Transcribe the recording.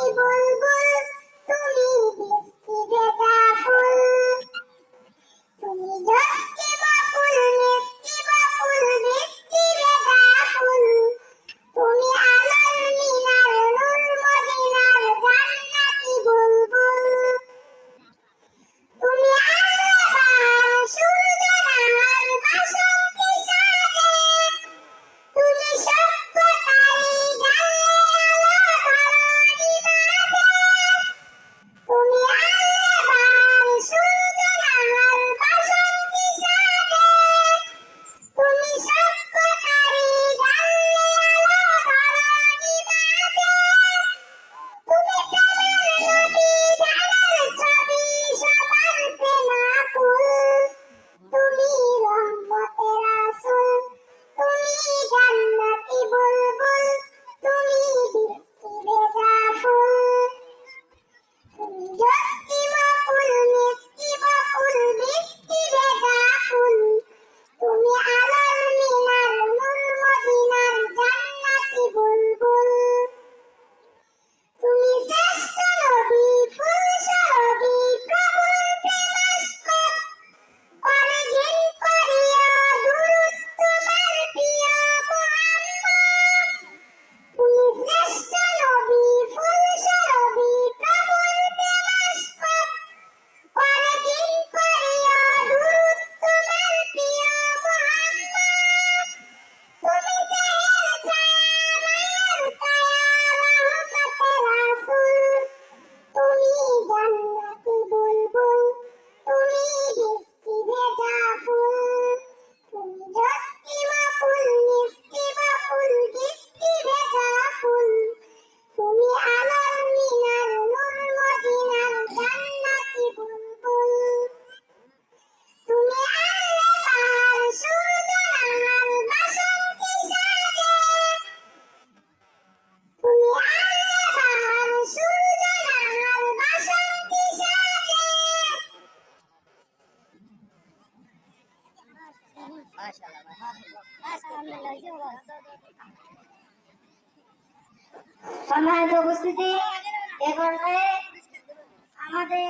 Bye. না ফুল তুমি রহমতের সম্মানিত উপস্থিতি এ পর্যায়ে আমাদের